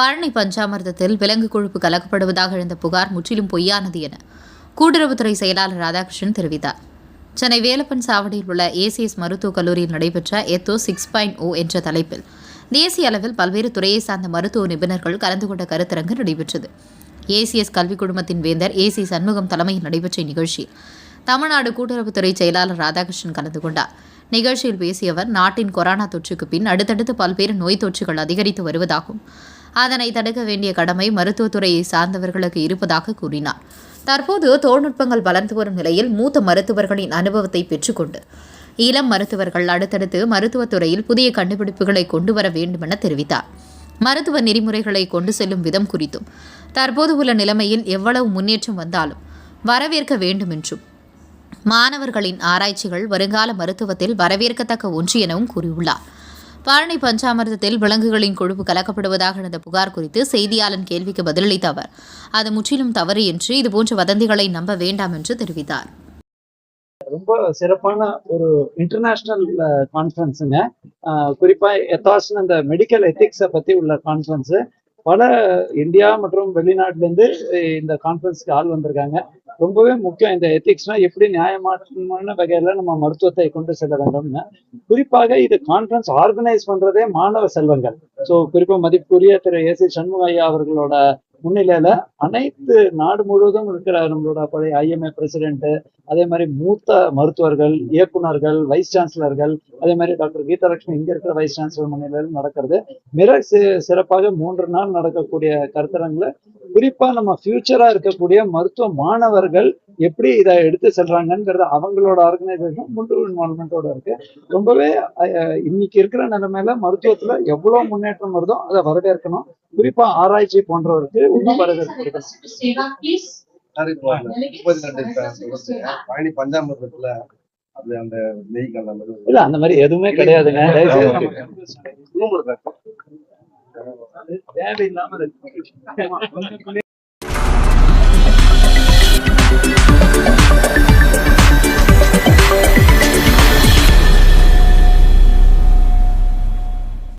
பழனி பஞ்சாமிர்தத்தில் விலங்கு கொழுப்பு கலக்கப்படுவதாக எழுந்த புகார் முற்றிலும் பொய்யானது என கூட்டுறவுத்துறை செயலாளர் ராதாகிருஷ்ணன் தெரிவித்தார். சென்னை வேலப்பன் சாவடியில் உள்ள ஏசிஎஸ் மருத்துவக் கல்லூரியில் நடைபெற்ற எத்தோ சிக்ஸ் பாயிண்ட் ஓ என்ற தலைப்பில் தேசிய அளவில் பல்வேறு துறையை சார்ந்த மருத்துவ நிபுணர்கள் கலந்து கொண்ட கருத்தரங்கு நடைபெற்றது. ஏசிஎஸ் கல்விக் குழுமத்தின் வேந்தர் ஏசி சண்முகம் தலைமையில் நடைபெற்ற இந்நிகழ்ச்சியில் தமிழ்நாடு கூட்டுறவுத்துறை செயலாளர் ராதாகிருஷ்ணன் கலந்து கொண்டார். நிகழ்ச்சியில் பேசிய அவர் நாட்டின் கொரோனா தொற்றுக்கு பின் அடுத்தடுத்து பல்வேறு நோய் தொற்றுகள் அதிகரித்து வருவதாகவும் அதனை தடுக்க வேண்டிய கடமை மருத்துவத்துறையை சார்ந்தவர்களுக்கு இருப்பதாக கூறினார். தற்போது தொழில்நுட்பங்கள் வளர்ந்து வரும் நிலையில் மூத்த மருத்துவர்களின் அனுபவத்தை பெற்றுக்கொண்டு இளம் மருத்துவர்கள் அடுத்தடுத்து மருத்துவத்துறையில் புதிய கண்டுபிடிப்புகளை கொண்டு வர வேண்டுமென தெரிவித்தார். மருத்துவ நெறிமுறைகளை கொண்டு செல்லும் விதம் குறித்தும் தற்போது உள்ள நிலைமையில் எவ்வளவு முன்னேற்றம் வந்தாலும் வரவேற்க வேண்டும் என்றும் மாணவர்களின் ஆராய்ச்சிகள் வருங்கால மருத்துவத்தில் வரவேற்கத்தக்க ஒன்று எனவும் கூறியுள்ளார். பழனி பஞ்சாமிர்தத்தில் விலங்குகளின் கொழுப்பு கலக்கப்படுவதாக நடந்த புகார் குறித்து செய்தியாளன் கேள்விக்கு பதிலளித்த அவர் அது முற்றிலும் தவறு என்று இதுபோன்ற வதந்திகளை நம்ப வேண்டாம் என்று தெரிவித்தார். ரொம்ப சிறப்பான ஒரு இன்டர்நேஷனல் கான்ஃபரன்ஸுங்க குறிப்பா எத்தாஸ்னு அந்த மெடிக்கல் எத்திக்ஸை பத்தி உள்ள கான்ஃபரன்ஸ் பல இந்தியா மற்றும் வெளிநாட்டிலேருந்து இந்த கான்ஃபரன்ஸ்க்கு ஆள் வந்திருக்காங்க. ரொம்பவே முக்கியம். இந்த எத்திக்ஸ்னா எப்படி நியாயமான வகையில நம்ம மருத்துவத்தை கொண்டு செல்ல வேண்டும்னு. குறிப்பாக இது கான்ஃபரன்ஸ் ஆர்கனைஸ் பண்றதே மாணவ செல்வங்கள். ஸோ குறிப்பா மதிப்புரிய திரு ஏ சி சண்முக ஐயா அவர்களோட முன்னிலையில அனைத்து நாடு முழுவதும் இருக்கிற நம்மளோட பழைய ஐஎம்ஏ பிரசிடென்ட் அதே மாதிரி மூத்த மருத்துவர்கள் இயக்குனர்கள் வைஸ் சான்சலர்கள் அதே மாதிரி டாக்டர் கீதாலட்சுமி இங்க இருக்கிற வைஸ் சான்சலர் முன்னிலையில் நடக்கிறது. மிக சிறப்பாக மூன்று நாள் நடக்கக்கூடிய கருத்தரங்களை குறிப்பா நம்ம ஃபியூச்சரா இருக்கக்கூடிய மருத்துவ மாணவர்கள் எப்படி இதை எடுத்து செல்றாங்கங்கிறது அவங்களோட ஆர்கனைசேஷன் முழு இன்வால்மெண்டோட இருக்கு. ரொம்பவே இன்னைக்கு இருக்கிற நிலைமையில மருத்துவத்துல எவ்வளவு முன்னேற்றம் வருதோ அதை வரவேற்கணும். குறிப்பா ஆராய்ச்சி போன்றவருக்கு பழனி பஞ்சாமிரதத்துல அது அந்த நெய் கலந்த மாதிரி இல்ல அந்த மாதிரி எதுவுமே கிடையாதுங்க. தேவையில்லாம.